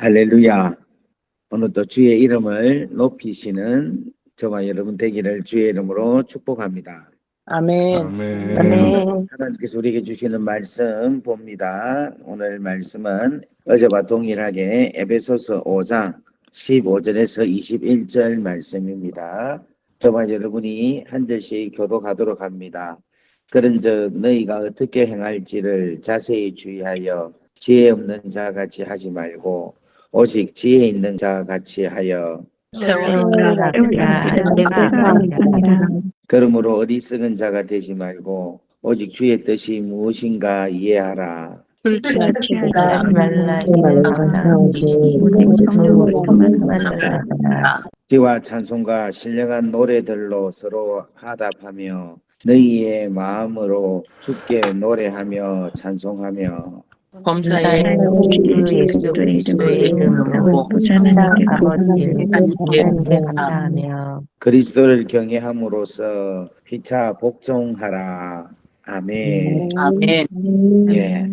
할렐루야. 오늘도 주의 이름을 높이시는 저와 여러분 되기를 주의 이름으로 축복합니다. 아멘. 아멘. 아멘. 하나님께서 우리에게 주시는 말씀 봅니다. 오늘 말씀은 어제와 동일하게 에베소서 5장 15절에서 21절 말씀입니다. 저와 여러분이 한 절씩 교도가도록 합니다. 그런즉 너희가 어떻게 행할지를 자세히 주의하여 지혜 없는 자 같이 하지 말고 오직 지혜 있는 자 같이 하여 세월아 내가 합니다. 그러므로 어리석은 자가 되지 말고 오직 주의 뜻이 무엇인가 이해하라. 말라. 이는 지와 찬송과 신령한 노래들로 서로 화답하며 너희의 마음으로 주께 노래하며 찬송하며 범사에 우리 예수 그리스도의 이름으로 아버지를 하나님께 감사하며 그리스도를 경외함으로써 피차 복종하라. 아멘. 아멘 예.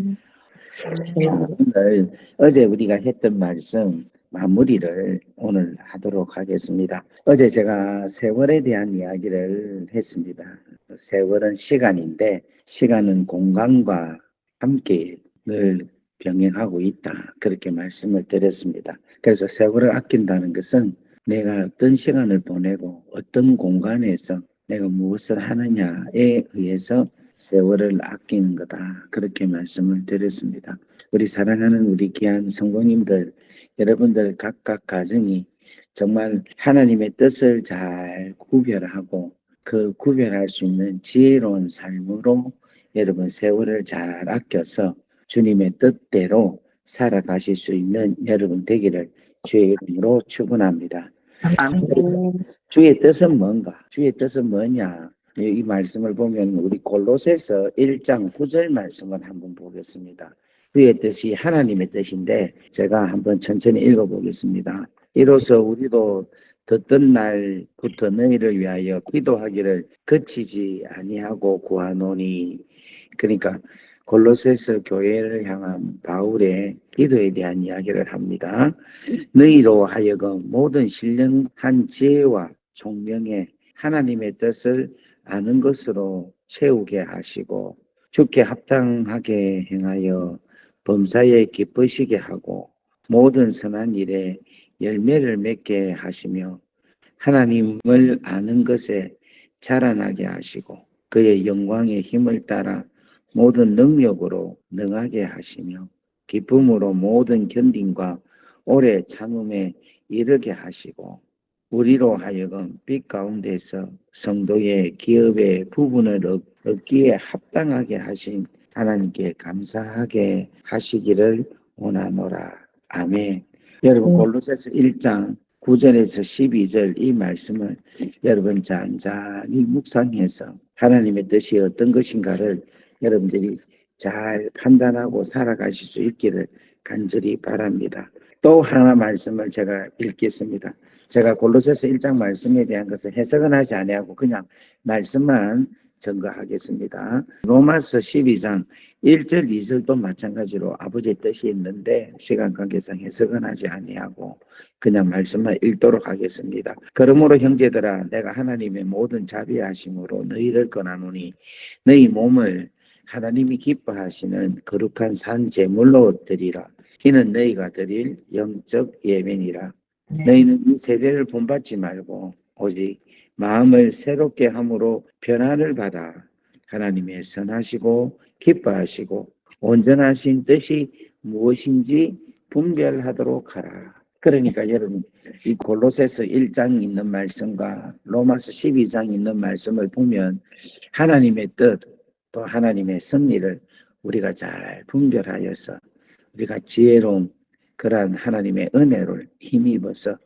자, 오늘 어제 우리가 했던 말씀 마무리를 오늘 하도록 하겠습니다. 어제 제가 세월에 대한 이야기를 했습니다. 세월은 시간인데 시간은 공간과 함께 늘 병행하고 있다. 그렇게 말씀을 드렸습니다. 그래서 세월을 아낀다는 것은 내가 어떤 시간을 보내고 어떤 공간에서 내가 무엇을 하느냐에 의해서 세월을 아끼는 거다. 그렇게 말씀을 드렸습니다. 우리 사랑하는 우리 귀한 성도님들, 여러분들 각각 가정이 정말 하나님의 뜻을 잘 구별하고 그 구별할 수 있는 지혜로운 삶으로 여러분 세월을 잘 아껴서 주님의 뜻대로 살아가실 수 있는 여러분 되기를 주의 이름으로 축원합니다. 주의 뜻은 뭔가? 주의 뜻은 뭐냐? 이 말씀을 보면 우리 골로새서 1장 9절 말씀을 한번 보겠습니다. 주의 뜻이 하나님의 뜻인데 제가 한번 천천히 읽어보겠습니다. 이로써 우리도 듣던 날부터 너희를 위하여 기도하기를 그치지 아니하고 구하노니 그러니까 골로새서 교회를 향한 바울의 기도에 대한 이야기를 합니다. 너희로 하여금 모든 신령한 지혜와 총명에 하나님의 뜻을 아는 것으로 채우게 하시고 주께 합당하게 행하여 범사에 기쁘시게 하고 모든 선한 일에 열매를 맺게 하시며 하나님을 아는 것에 자라나게 하시고 그의 영광의 힘을 따라 모든 능력으로 능하게 하시며 기쁨으로 모든 견딘과 오래 참음에 이르게 하시고 우리로 하여금 빛 가운데서 성도의 기업의 부분을 얻- 얻기에 합당하게 하신 하나님께 감사하게 하시기를 원하노라. 아멘. 여러분 골로새서 1장 9절에서 12절 이 말씀을 여러분 잔잔히 묵상해서 하나님의 뜻이 어떤 것인가를 여러분들이 잘 판단하고 살아가실 수 있기를 간절히 바랍니다. 또 하나 말씀을 제가 읽겠습니다. 제가 골로새서 1장 말씀에 대한 것을 해석은 하지 아니하고 그냥 말씀만 증거하겠습니다. 로마서 12장 1절 2절도 마찬가지로 아버지의 뜻이 있는데 시간 관계상 해석은 하지 아니하고 그냥 말씀만 읽도록 하겠습니다. 그러므로 형제들아 내가 하나님의 모든 자비하심으로 너희를 권하노니 너희 몸을 하나님이 기뻐하시는 거룩한 산 제물로 드리라. 이는 너희가 드릴 영적 예배니라. 너희는 이 세대를 본받지 말고 오직 마음을 새롭게 함으로 변화를 받아 하나님의 선하시고 기뻐하시고 온전하신 뜻이 무엇인지 분별하도록 하라. 그러니까 여러분 이 골로새서 1장 있는 말씀과 로마서 12장 있는 말씀을 보면 하나님의 뜻 또 하나님의 섭리를 우리가 잘 분별하여서 우리가 지혜로운 그러한 하나님의 은혜를 힘입어서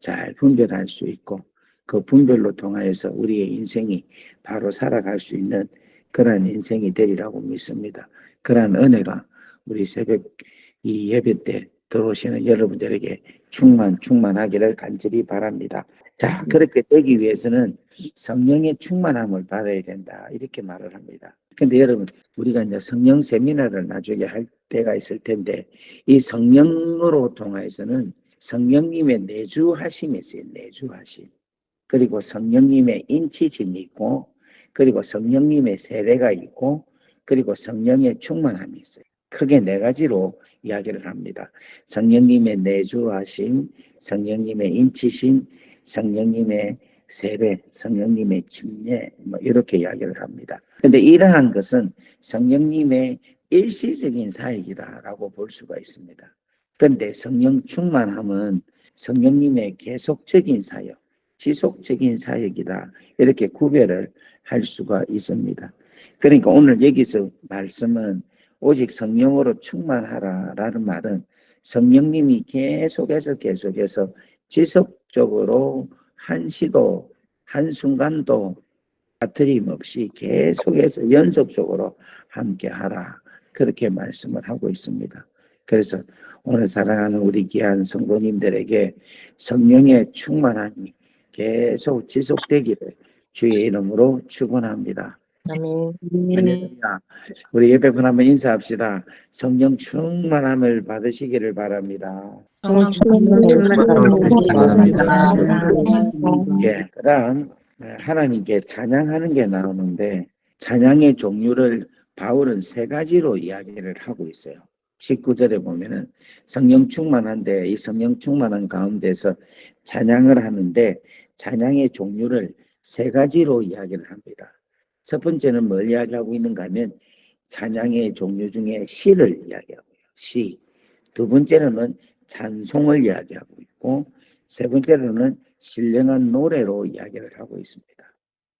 잘 분별할 수 있고 그 분별로 통하여서 우리의 인생이 바로 살아갈 수 있는 그러한 인생이 되리라고 믿습니다. 그러한 은혜가 우리 새벽 이 예배 때 들어오시는 여러분들에게 충만 충만하기를 간절히 바랍니다. 자, 그렇게 되기 위해서는 성령의 충만함을 받아야 된다. 이렇게 말을 합니다. 근데 여러분, 우리가 이제 성령 세미나를 나중에 할 때가 있을 텐데, 이 성령으로 통해서는 성령님의 내주하심이 있어요. 내주하심. 그리고 성령님의 인치심이 있고, 그리고 성령님의 세례가 있고, 그리고 성령의 충만함이 있어요. 크게 네 가지로 이야기를 합니다. 성령님의 내주하심, 성령님의 인치심, 성령님의 세례, 성령님의 침례, 뭐 이렇게 이야기를 합니다. 근데 이러한 것은 성령님의 일시적인 사역이다라고 볼 수가 있습니다. 그런데 성령 충만함은 성령님의 계속적인 사역, 지속적인 사역이다. 이렇게 구별을 할 수가 있습니다. 그러니까 오늘 여기서 말씀은 오직 성령으로 충만하라라는 말은 성령님이 계속해서 계속해서 지속적으로 한시도 한순간도 빠트림 없이 계속해서 연속적으로 함께하라 그렇게 말씀을 하고 있습니다. 그래서 오늘 사랑하는 우리 귀한 성도님들에게 성령의 충만함이 계속 지속되기를 주의 이름으로 축원합니다. 아멘. 할렐루야. 우리 예배분 한번 인사합시다. 성령 충만함을 받으시기를 바랍니다. 성령 예, 그다음 하나님께 찬양하는 게 나오는데 찬양의 종류를 바울은 세 가지로 이야기를 하고 있어요. 19절에 보면은 성령 충만한데 이 성령 충만한 가운데서 찬양을 하는데 찬양의 종류를 세 가지로 이야기를 합니다. 첫 번째는 뭘 이야기하고 있는가 하면 찬양의 종류 중에 시를 이야기하고요. 시. 두 번째로는 찬송을 이야기하고 있고 세 번째로는 신령한 노래로 이야기를 하고 있습니다.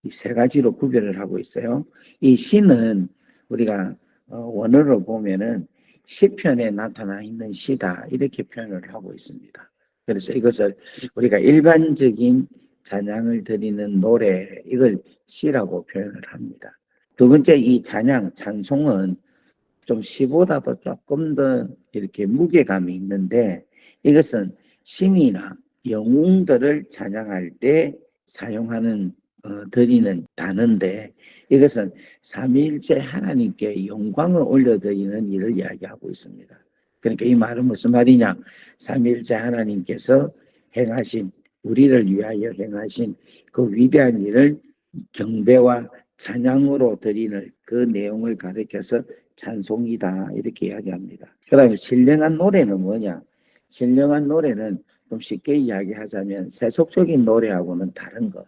이 세 가지로 구별을 하고 있어요. 이 시는 우리가 어, 원어로 보면은 시편에 나타나 있는 시다 이렇게 표현을 하고 있습니다. 그래서 이것을 우리가 일반적인 찬양을 드리는 노래 이걸 시라고 표현을 합니다. 두 번째 이 찬양 찬송은 좀 시보다도 조금 더 이렇게 무게감이 있는데 이것은 신이나 영웅들을 찬양할 때 사용하는 어, 드리는 단어인데 이것은 삼위일체 하나님께 영광을 올려드리는 일을 이야기하고 있습니다. 그러니까 이 말은 무슨 말이냐? 삼위일체 하나님께서 행하신 우리를 위하여 행하신 그 위대한 일을 경배와 찬양으로 드리는 그 내용을 가리켜서 찬송이다 이렇게 이야기합니다. 그다음에 신령한 노래는 뭐냐? 신령한 노래는 좀 쉽게 이야기하자면 세속적인 노래하고는 다른 것.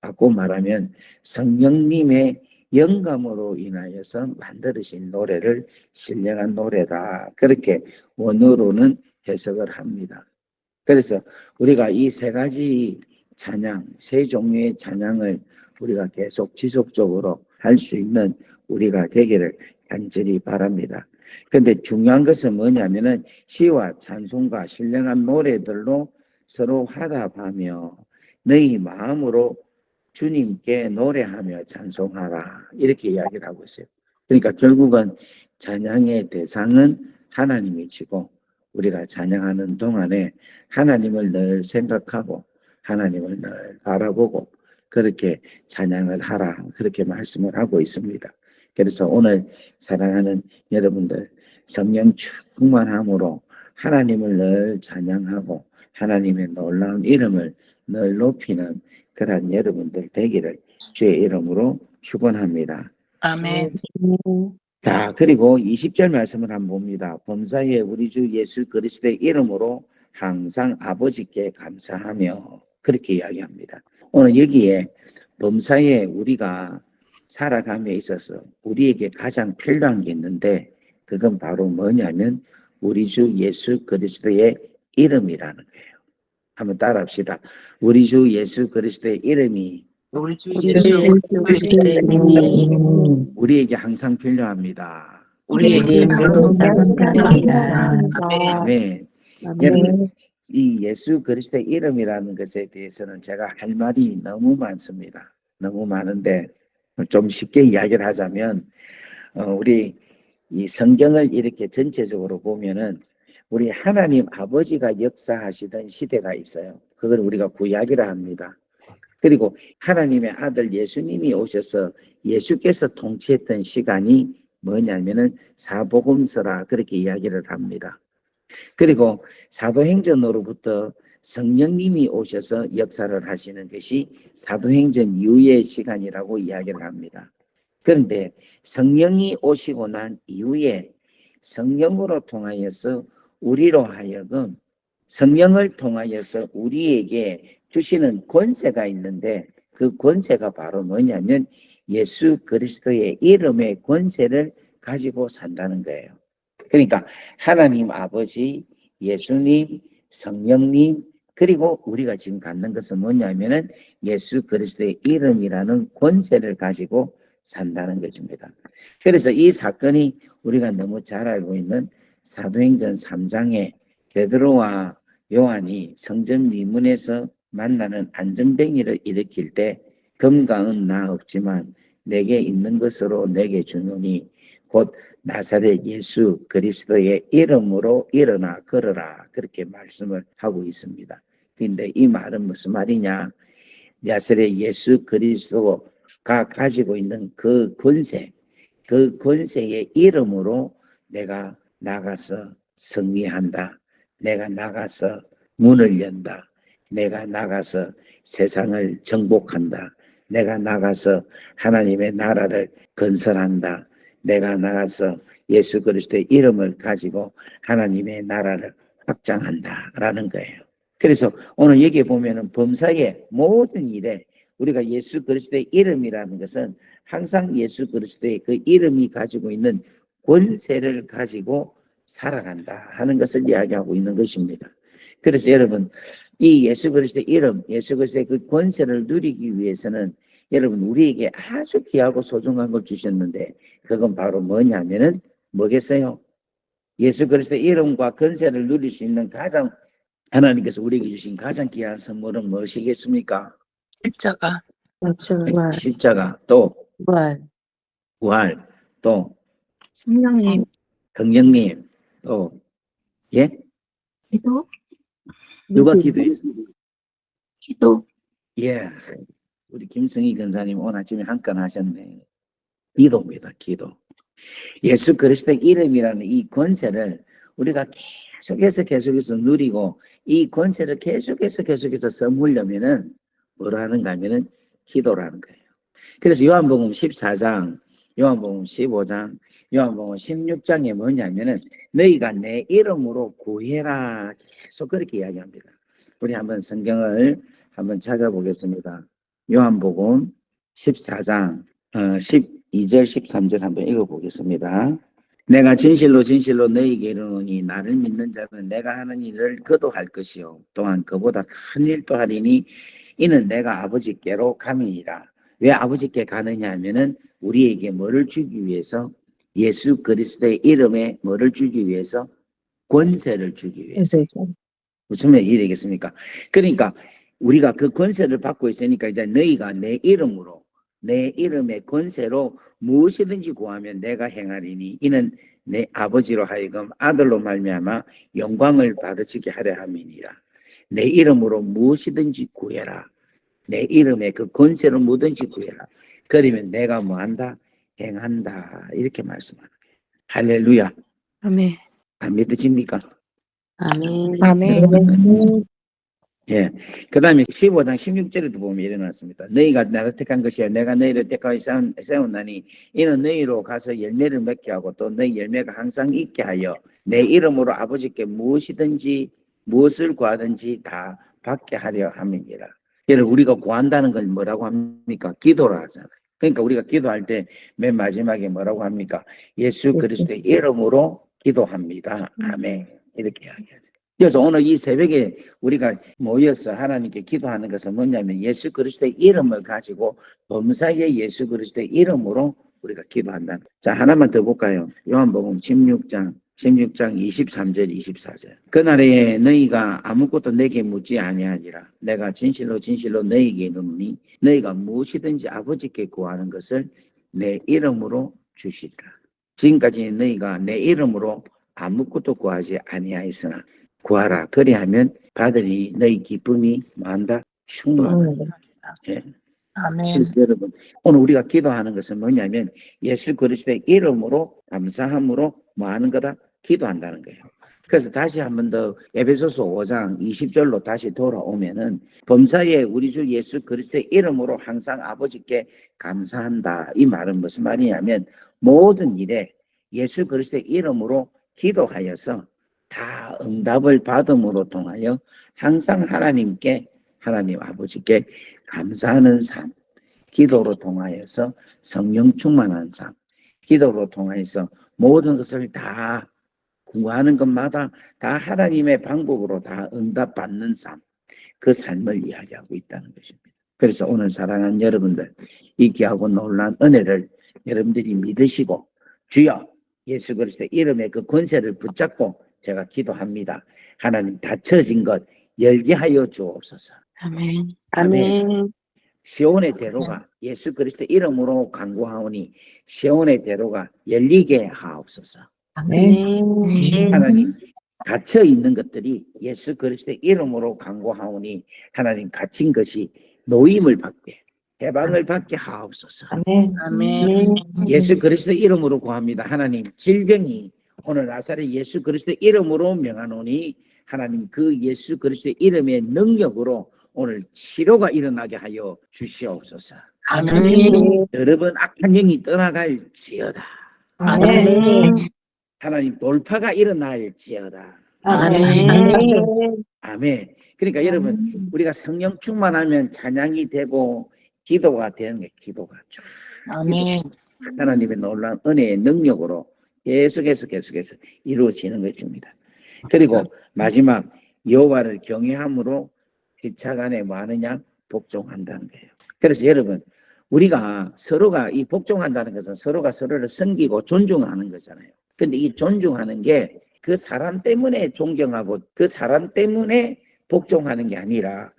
바꿔 말하면 성령님의 영감으로 인하여서 만들어진 노래를 신령한 노래다. 그렇게 원어로는 해석을 합니다. 그래서 우리가 이 세 가지 찬양, 세 종류의 찬양을 우리가 계속 지속적으로 할 수 있는 우리가 되기를 간절히 바랍니다. 근데 중요한 것은 뭐냐면은 시와 찬송과 신령한 노래들로 서로 화답하며 너희 마음으로 주님께 노래하며 찬송하라 이렇게 이야기를 하고 있어요. 그러니까 결국은 찬양의 대상은 하나님이시고 우리가 찬양하는 동안에 하나님을 늘 생각하고 하나님을 늘 바라보고 그렇게 찬양을 하라 그렇게 말씀을 하고 있습니다. 그래서 오늘 사랑하는 여러분들 성령 충만함으로 하나님을 늘 찬양하고 하나님의 놀라운 이름을 늘 높이는 그러한 여러분들 되기를 주의 이름으로 축원합니다. 아멘. 자, 그리고 20절 말씀을 한번 봅니다. 범사에 우리 주 예수 그리스도의 이름으로 항상 아버지께 감사하며 그렇게 이야기합니다. 오늘 여기에 범사에 우리가 살아감에 있어서 우리에게 가장 필요한 게 있는데 그건 바로 뭐냐면 우리 주 예수 그리스도의 이름이라는 거예요. 한번 따라합시다. 우리 주 예수 그리스도의 이름이 우리 주 예수 그리스도의 이름이 우리에게 항상 필요합니다. 우리에게 필요합니다. 아멘. 여러분, 이 예수 그리스도의 이름이라는 것에 대해서는 제가 할 말이 너무 많습니다. 너무 많은데 좀 쉽게 이야기를 하자면 어, 우리 이 성경을 이렇게 전체적으로 보면은 우리 하나님 아버지가 역사하시던 시대가 있어요. 그걸 우리가 구약이라 합니다. 그리고 하나님의 아들 예수님이 오셔서 예수께서 통치했던 시간이 뭐냐면은 사복음서라 그렇게 이야기를 합니다. 그리고 사도행전으로부터 성령님이 오셔서 역사를 하시는 것이 사도행전 이후의 시간이라고 이야기를 합니다. 그런데 성령이 오시고 난 이후에 성령으로 통하여서 우리로 하여금 성령을 통하여서 우리에게 주시는 권세가 있는데 그 권세가 바로 뭐냐면 예수 그리스도의 이름의 권세를 가지고 산다는 거예요. 그러니까 하나님 아버지, 예수님, 성령님, 그리고 우리가 지금 갖는 것은 뭐냐면은 예수 그리스도의 이름이라는 권세를 가지고 산다는 것입니다. 그래서 이 사건이 우리가 너무 잘 알고 있는 사도행전 3장에 베드로와 요한이 성전 미문에서 만나는 안전뱅이를 일으킬 때 금강은 나 없지만 내게 있는 것으로 내게 주노니 곧 나사렛 예수 그리스도의 이름으로 일어나 걸어라 그렇게 말씀을 하고 있습니다. 근데 이 말은 무슨 말이냐? 나사렛 예수 그리스도가 가지고 있는 그 권세, 그 권세의 이름으로 내가 나가서 승리한다. 내가 나가서 문을 연다. 내가 나가서 세상을 정복한다. 내가 나가서 하나님의 나라를 건설한다. 내가 나가서 예수 그리스도의 이름을 가지고 하나님의 나라를 확장한다라는 거예요. 그래서 오늘 여기에 보면은 범사의 모든 일에 우리가 예수 그리스도의 이름이라는 것은 항상 예수 그리스도의 그 이름이 가지고 있는 권세를 가지고 살아간다 하는 것을 이야기하고 있는 것입니다. 그래서 여러분 이 예수 그리스도의 이름, 예수 그리스도의 그 권세를 누리기 위해서는 여러분 우리에게 아주 귀하고 소중한 걸 주셨는데 그건 바로 뭐냐면은 뭐겠어요? 예수 그리스도의 이름과 권세를 누릴 수 있는 가장 하나님께서 우리에게 주신 가장 귀한 선물은 무엇이겠습니까? 십자가. 정말 십자가. 또? 부활. 부활. 또? 성령님. 성령님. 또? 예? 기도 누가 기도했습니까? 기도 예. 우리 김성희 근사님 오늘 아침에 한 건 하셨네. 기도입니다. 기도. 예수 그리스도의 이름이라는 이 권세를 우리가 계속해서 계속해서 누리고 이 권세를 계속해서 계속해서 선물려면은 뭐라 하는가 하면은 기도라는 거예요. 그래서 요한복음 14장, 요한복음 15장, 요한복음 16장에 뭐냐면은 너희가 내 이름으로 구해라 계속 그렇게 이야기합니다. 우리 한번 성경을 한번 찾아보겠습니다. 요한복음 14장 어, 12절 13절 한번 읽어보겠습니다. 내가 진실로 진실로 너희에게 이르노니 나를 믿는 자는 내가 하는 일을 그도 할 것이요 또한 그보다 큰 일도 하리니 이는 내가 아버지께로 감이니라. 왜 아버지께 가느냐 하면은 우리에게 뭐를 주기 위해서 예수 그리스도의 이름에 뭐를 주기 위해서 권세를 주기 위해서 무슨 일이겠습니까? 그러니까 우리가 그 권세를 받고 있으니까 이제 너희가 내 이름으로 내 이름의 권세로 무엇이든지 구하면 내가 행하리니 이는 내 아버지로 하여금 아들로 말미암아 영광을 받으시게 하려 함이니라. 내 이름으로 무엇이든지 구해라. 내 이름의 그 권세로 뭐든지 구해라. 그러면 내가 뭐 한다? 행한다. 이렇게 말씀하는 거예요. 할렐루야. 아멘. 안 믿어집니까? 아멘 아멘. 예. 그 다음에 15장 16절에도 보면 일어났습니다. 너희가 나를 택한 것이야. 내가 너희를 택하여 세운, 세웠나니 이는 너희로 가서 열매를 맺게 하고 또 너희 열매가 항상 있게 하여 내 이름으로 아버지께 무엇이든지 무엇을 구하든지 다 받게 하려 함이니라. 여러분 우리가 구한다는 걸 뭐라고 합니까? 기도라 하잖아요. 그러니까 우리가 기도할 때 맨 마지막에 뭐라고 합니까? 예수 그리스도의 이름으로 기도합니다. 아멘. 이렇게 이야기해요. 그래서 오늘 이 새벽에 우리가 모여서 하나님께 기도하는 것은 뭐냐면 예수 그리스도의 이름을 가지고 범사의 예수 그리스도의 이름으로 우리가 기도한다. 자, 하나만 더 볼까요? 요한복음 16장 16장 23절 24절. 그날에 너희가 아무것도 내게 묻지 아니하니라. 내가 진실로 진실로 너희에게 이르노니 너희가 무엇이든지 아버지께 구하는 것을 내 이름으로 주시리라. 지금까지 너희가 내 이름으로 아무것도 구하지 아니하였으나 구하라. 그리하면 받으니 너희 기쁨이 많다. 충만하다. 예. 아멘. 여러분 오늘 우리가 기도하는 것은 뭐냐면 예수 그리스도의 이름으로 감사함으로 뭐 하는 거다? 기도한다는 거예요. 그래서 다시 한 번 더 에베소서 5장 20절로 다시 돌아오면은 범사에 우리 주 예수 그리스도의 이름으로 항상 아버지께 감사한다. 이 말은 무슨 말이냐면 모든 일에 예수 그리스도의 이름으로 기도하여서 다 응답을 받음으로 통하여 항상 하나님께 하나님 아버지께 감사하는 삶, 기도로 통하여서 성령 충만한 삶, 기도로 통하여서 모든 것을 다 구하는 것마다 다 하나님의 방법으로 다 응답받는 삶, 그 삶을 이야기하고 있다는 것입니다. 그래서 오늘 사랑하는 여러분들, 이 귀하고 놀란 은혜를 여러분들이 믿으시고 주여 예수 그리스도의 이름의 그 권세를 붙잡고 제가 기도합니다. 하나님 닫혀진 것 열게 하여 주옵소서. 아멘. 아멘. 시온의 대로가 예수 그리스도 이름으로 간구하오니 시온의 대로가 열리게 하옵소서. 아멘. 하나님 갇혀 있는 것들이 예수 그리스도의 이름으로 간구하오니 하나님 갇힌 것이 노임을 받게 해방을 받게 하옵소서. 아멘. 예수 그리스도 이름으로 구합니다. 하나님 질병이 오늘 나사렛 예수 그리스도 이름으로 명하노니 하나님 그 예수 그리스도 이름의 능력으로 오늘 치료가 일어나게 하여 주시옵소서. 아멘. 여러분 악한 영이 떠나갈지어다. 아멘. 하나님 돌파가 일어날지어다. 아멘. 아멘. 그러니까 여러분 우리가 성령 충만하면 찬양이 되고 기도가 되는 게 기도가 쫙 아멘. 하나님의 놀라운 은혜의 능력으로 계속해서 계속해서 이루어지는 것입니다. 그리고 마지막 여호와를 경외함으로 기차간에 뭐 하느냐 복종한다는 거예요. 그래서 여러분 우리가 서로가 이 복종한다는 것은 서로가 서로를 섬기고 존중하는 거잖아요. 근데 이 존중하는 게 그 사람 때문에 존경하고 그 사람 때문에 복종하는 게 아니라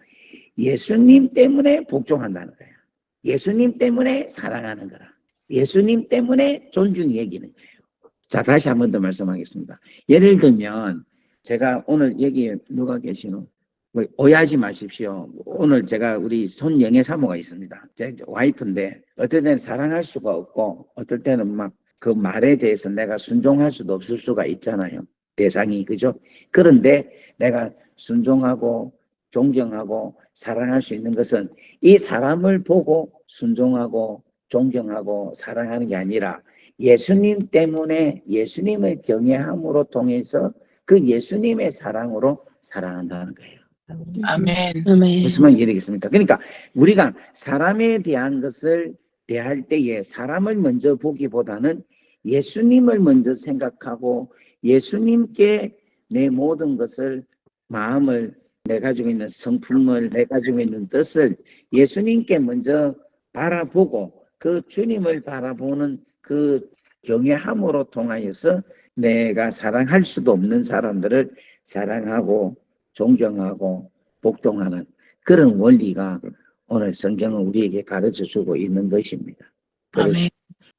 예수님 때문에 복종한다는 거예요. 예수님 때문에 사랑하는 거라. 예수님 때문에 존중이 여기는 거예요. 자, 다시 한 번 더 말씀하겠습니다. 예를 들면, 제가 오늘 여기 누가 계시노? 뭐 오해하지 마십시오. 오늘 제가 우리 손영애 사모가 있습니다. 제 와이프인데, 어떨 때는 사랑할 수가 없고, 어떨 때는 막 그 말에 대해서 내가 순종할 수도 없을 수가 있잖아요. 대상이, 그죠? 그런데 내가 순종하고, 존경하고, 사랑할 수 있는 것은 이 사람을 보고 순종하고, 존경하고, 사랑하는 게 아니라 예수님 때문에 예수님을 경외함으로 통해서 그 예수님의 사랑으로 사랑한다는 거예요. 아멘. 아멘. 무슨 말인지 이해되겠습니까? 그러니까 우리가 사람에 대한 것을 대할 때에 사람을 먼저 보기보다는 예수님을 먼저 생각하고 예수님께 내 모든 것을 마음을 내 가지고 있는 성품을 내 가지고 있는 뜻을 예수님께 먼저 바라보고 그 주님을 바라보는 그 경외함으로 통하여서 내가 사랑할 수도 없는 사람들을 사랑하고 존경하고 복종하는 그런 원리가 오늘 성경은 우리에게 가르쳐 주고 있는 것입니다. 그래서.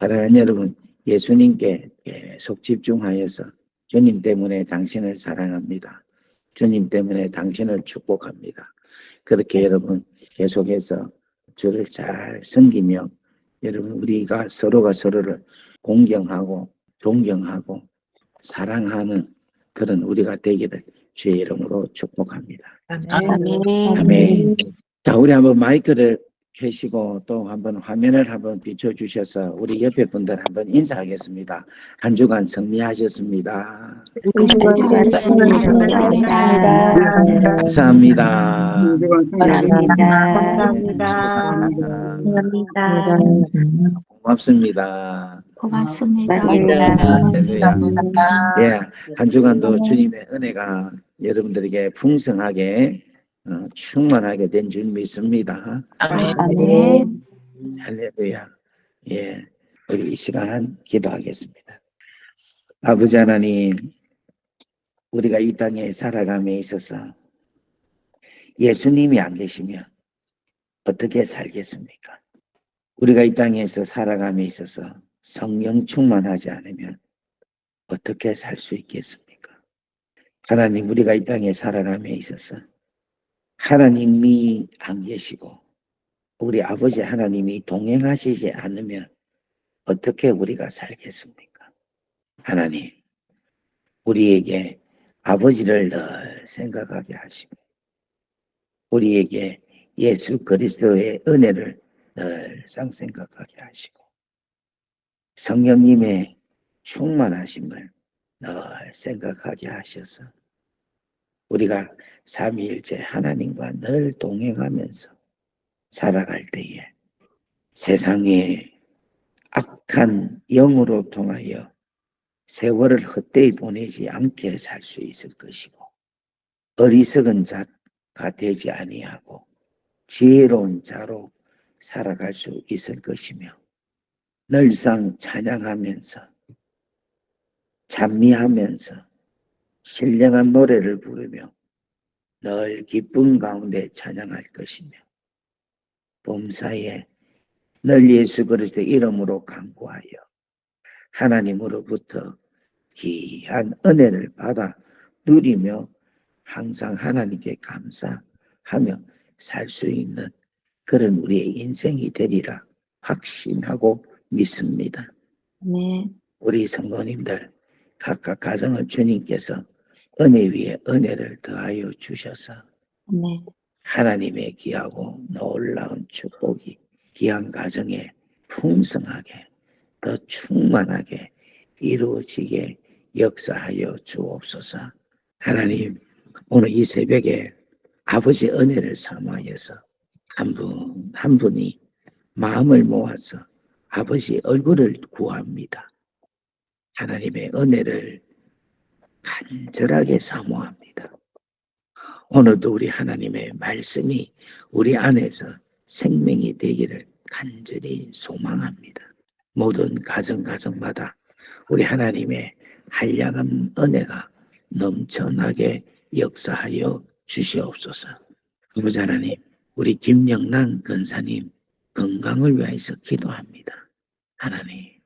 사랑하는 여러분, 예수님께 계속 집중하여서 주님 때문에 당신을 사랑합니다. 주님 때문에 당신을 축복합니다. 그렇게 여러분 계속해서 주를 잘 섬기며 여러분 우리가 서로가 서로를 공경하고 존경하고 사랑하는 그런 우리가 되기를 주의 이름으로 축복합니다. 아멘. 아멘. 자, 우리 한번 마이크를 켜시고 또 한번 화면을 한번 비춰주셔서 우리 옆에 분들 한번 인사하겠습니다. 한 주간 승리하셨습니다. 감사합니다. 고맙습니다. 고맙습니다. 할렐루야. 예, 한 주간도 주님의 은혜가 여러분들에게 풍성하게 어, 충만하게 된 줄 믿습니다. 아멘. 아멘. 할렐루야. 예, 우리 이 시간 기도하겠습니다. 아버지 하나님, 우리가 이 땅에 살아감에 있어서 예수님이 안 계시면 어떻게 살겠습니까? 우리가 이 땅에서 살아감에 있어서 성령 충만하지 않으면 어떻게 살 수 있겠습니까? 하나님, 우리가 이 땅에 살아감에 있어서 하나님이 안 계시고 우리 아버지 하나님이 동행하시지 않으면 어떻게 우리가 살겠습니까? 하나님, 우리에게 아버지를 늘 생각하게 하시고, 우리에게 예수 그리스도의 은혜를 늘 상 생각하게 하시고, 성령님의 충만하심을 늘 생각하게 하셔서, 우리가 삼위일체 하나님과 늘 동행하면서 살아갈 때에 세상에 악한 영으로 통하여 세월을 헛되이 보내지 않게 살 수 있을 것이고 어리석은 자가 되지 아니하고 지혜로운 자로 살아갈 수 있을 것이며 늘상 찬양하면서 찬미하면서 신령한 노래를 부르며 늘 기쁨 가운데 찬양할 것이며 범사에 늘 예수 그리스도 이름으로 간구하여 하나님으로부터 귀한 은혜를 받아 누리며 항상 하나님께 감사하며 살 수 있는 그런 우리의 인생이 되리라 확신하고 믿습니다. 아멘. 우리 성도님들 각각 가정을 주님께서 은혜 위에 은혜를 더하여 주셔서 아멘. 하나님의 귀하고 놀라운 축복이 귀한 가정에 풍성하게 더 충만하게 이루어지게 역사하여 주옵소서. 하나님 오늘 이 새벽에 아버지 은혜를 삼하여서 한 분 한 분이 마음을 모아서 아버지 얼굴을 구합니다. 하나님의 은혜를 간절하게 사모합니다. 오늘도 우리 하나님의 말씀이 우리 안에서 생명이 되기를 간절히 소망합니다. 모든 가정 가정마다 우리 하나님의 한량한 은혜가 넘쳐나게 역사하여 주시옵소서. 아버지 하나님, 우리 김영란 근사님 건강을 위해서 기도합니다. 하나님,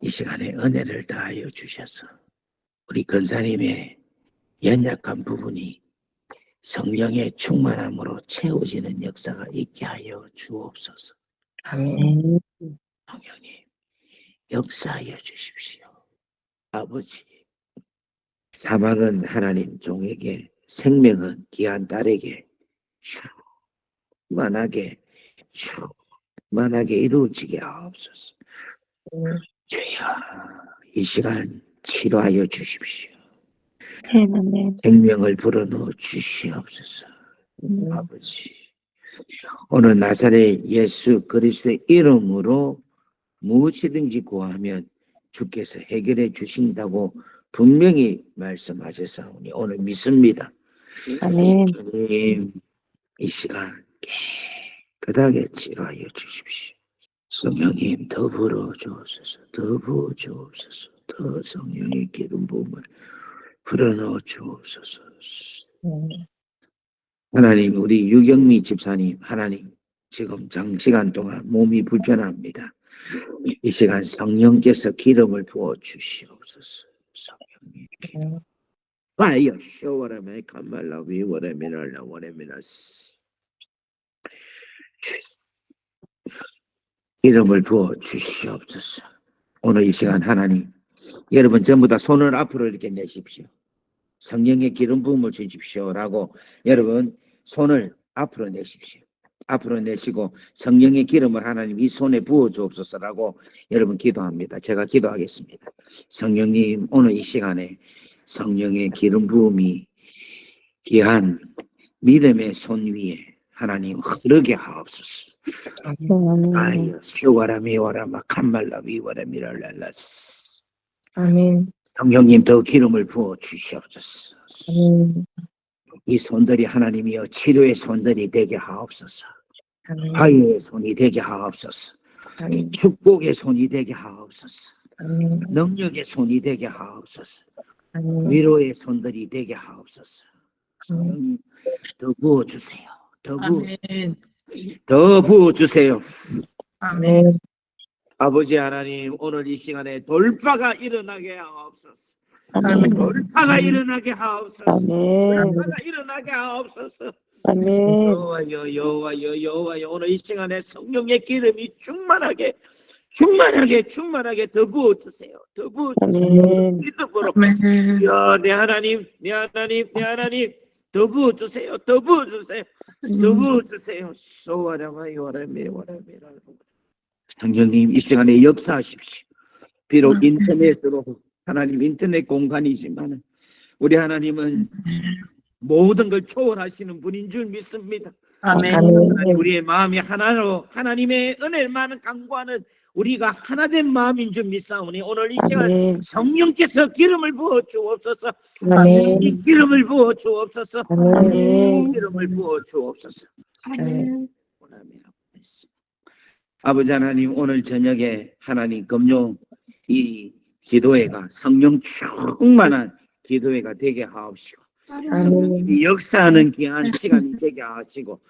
이 시간에 은혜를 다하여 주셔서 우리 근사님의 연약한 부분이 성령의 충만함으로 채워지는 역사가 있게 하여 주옵소서. 아멘. 성령님, 역사하여 주십시오. 아버지, 사망은 하나님 종에게, 생명은 귀한 딸에게 충만하게, 충만하게 이루어지게 하옵소서. 주여, 이 시간 치료하여 주십시오. 아멘. 생명을 불어넣어 주시옵소서. 음. 아버지. 오늘 나사렛 예수 그리스도의 이름으로 무엇이든지 구하면 주께서 해결해 주신다고 분명히 말씀하셨사오니 오늘 믿습니다. 아멘. 주님 이 시간 깨끗하게 치료하여 주십시오. 성령님 더 불어 주옵소서, 더 부어 주옵소서, 더 성령의 기름 부음을 불어넣어 주옵소서. 하나님, 우리 유경미 집사님, 하나님, 지금 장시간 동안 몸이 불편합니다. 이 시간 성령께서 기름을 부어 주시옵소서. 성령님 기름. 파이어 쇼워라메 카말라 위워레미랄라 워레미라스. 기름을 부어 주시옵소서. 오늘 이 시간 하나님, 여러분 전부 다 손을 앞으로 이렇게 내십시오. 성령의 기름 부음을 주십시오라고 여러분 손을 앞으로 내십시오. 앞으로 내시고 성령의 기름을 하나님 이 손에 부어 주옵소서라고 여러분 기도합니다. 제가 기도하겠습니다. 성령님 오늘 이 시간에 성령의 기름 부음이 귀한 믿음의 손 위에 하나님 흐르게 하옵소서. 아멘. 아이어 슈와라 미 와라 마 칸말라 위 와라 미랄랄라스. 아멘. 성령님 더 기름을 부어 주시옵소서. 아멘. 이 손들이 하나님이여 치료의 손들이 되게 하옵소서. 아멘. 화해의 손이 되게 하옵소서. 아멘. 축복의 손이 되게 하옵소서. 아멘. 능력의 손이 되게 하옵소서. 아멘. 위로의 손들이 되게 하옵소서. 성령님 더 부어 주세요. 더 부어, 아멘. 더 부어 주세요. 아멘. 아버지 하나님 오늘 이 시간에 돌파가 일어나게 하옵소서. 아멘. 돌파가 일어나게 하옵소서. 아멘. 돌파가 일어나게 하옵소서. 아멘. 여호와여 여호와여 여호와여 오늘 이 시간에 성령의 기름이 충만하게 충만하게 충만하게 더 부어 주세요. 더 부어 주세요. 아멘. 믿음으로 아멘. 주여 내 하나님 내 하나님 내 하나님 더 부어 주세요. 더 부어 주세요. 더 부어 주세요. 소와라마이 와라메 와라메라. 성령님 이 시간에 역사하십시오. 비록 인터넷으로 하나님 인터넷 공간이지만 우리 하나님은 모든 걸 초월하시는 분인 줄 믿습니다. 아멘. 아멘. 하나님, 우리의 마음이 하나로 하나님의 은혜만은 강구하는 우리가 하나된 마음인 줄 믿사오니 오늘 이 시간 아멘. 성령께서 기름을 부어 주옵소서. 아멘. 이 기름을 부어 주옵소서. 아멘. 기름을 부어 주옵소서. 아멘. 아 버지 하나님 오늘 저녁에 하나님 금요 이 기도회가 성령 충만한 기도회가 되게 하옵시고 이 역사하는 귀한 시간이 되게 하시고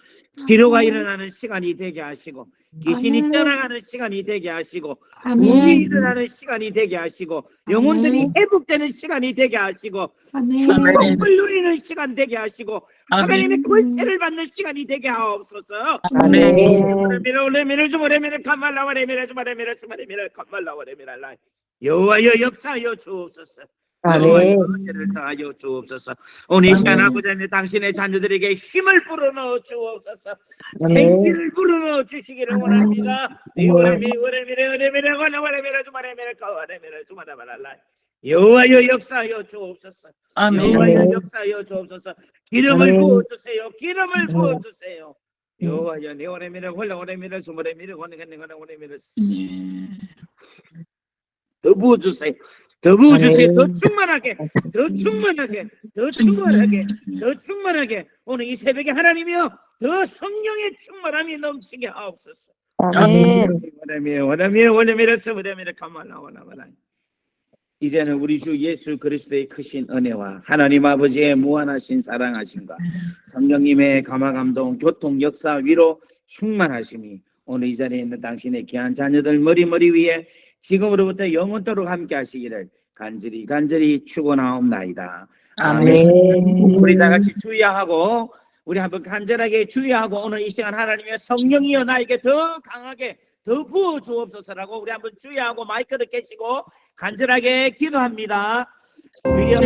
치료가 일어나는 시간이 되게 하시고 귀신이 떠나가는 시간이 되게 하시고 부이 일어나는 시간이 되게 하시고 영혼들이 회복되는 시간이 되게 하시고 축복을 누리는 시간 되게 하시고 하나님의 권세를 받는 시간이 되게 하옵소서. 아멘. 레미라 좀 레미라 카말라 레미라 좀 레미라 좀 레미라 카말라 레미라 라. 여호와여 역사하여 주옵소서 아멘. 은혜를 더하여 주옵소서 오늘 이 시간 아버지 하나님 당신의 자녀들에게 힘을 불어넣어 주옵소서 아멘. 생기를 불어넣어 주시기를 원합니다 이오레미 오레미레 오레미레 오레미레 오레미레 좀 오레미레 오레미레 좀 오레미레 라 여호와여 역사하여 주옵소서 아멘. 여호와여 아멘. 역사하여 주옵소서 기름을. 부어 주세요 기름을. 부어 주세요 여호와여 네 오레미레 홀라 좀 오레미레 오레미레 오레미레 더 부어 주세요. 더 부어 주세요. 더 충만하게, 더 충만하게, 더 충만하게, 더 충만하게. 오늘 이 새벽에 하나님이여 더 성령의 충만함이 넘치게 하옵소서. 아멘. 원하며 원하며 원하며서 원하며 가만라 원하라. 이제는 우리 주 예수 그리스도의 크신 은혜와 하나님 아버지의 무한하신 사랑하심과 성령님의 감화 감동 교통 역사 위로 충만하심이 오늘 이 자리에 있는 당신의 귀한 자녀들 머리 머리 위에 지금으로부터 영원토록 함께 하시기를 간절히 간절히 축원하옵나이다. 아멘. 우리 다 같이 주의하고 우리 한번 간절하게 주의하고 오늘 이 시간 하나님의 성령이여 나에게 더 강하게 더 부어 주옵소서라고 우리 한번 주의하고 마이크를 깨시고 간절하게 기도합니다. 주여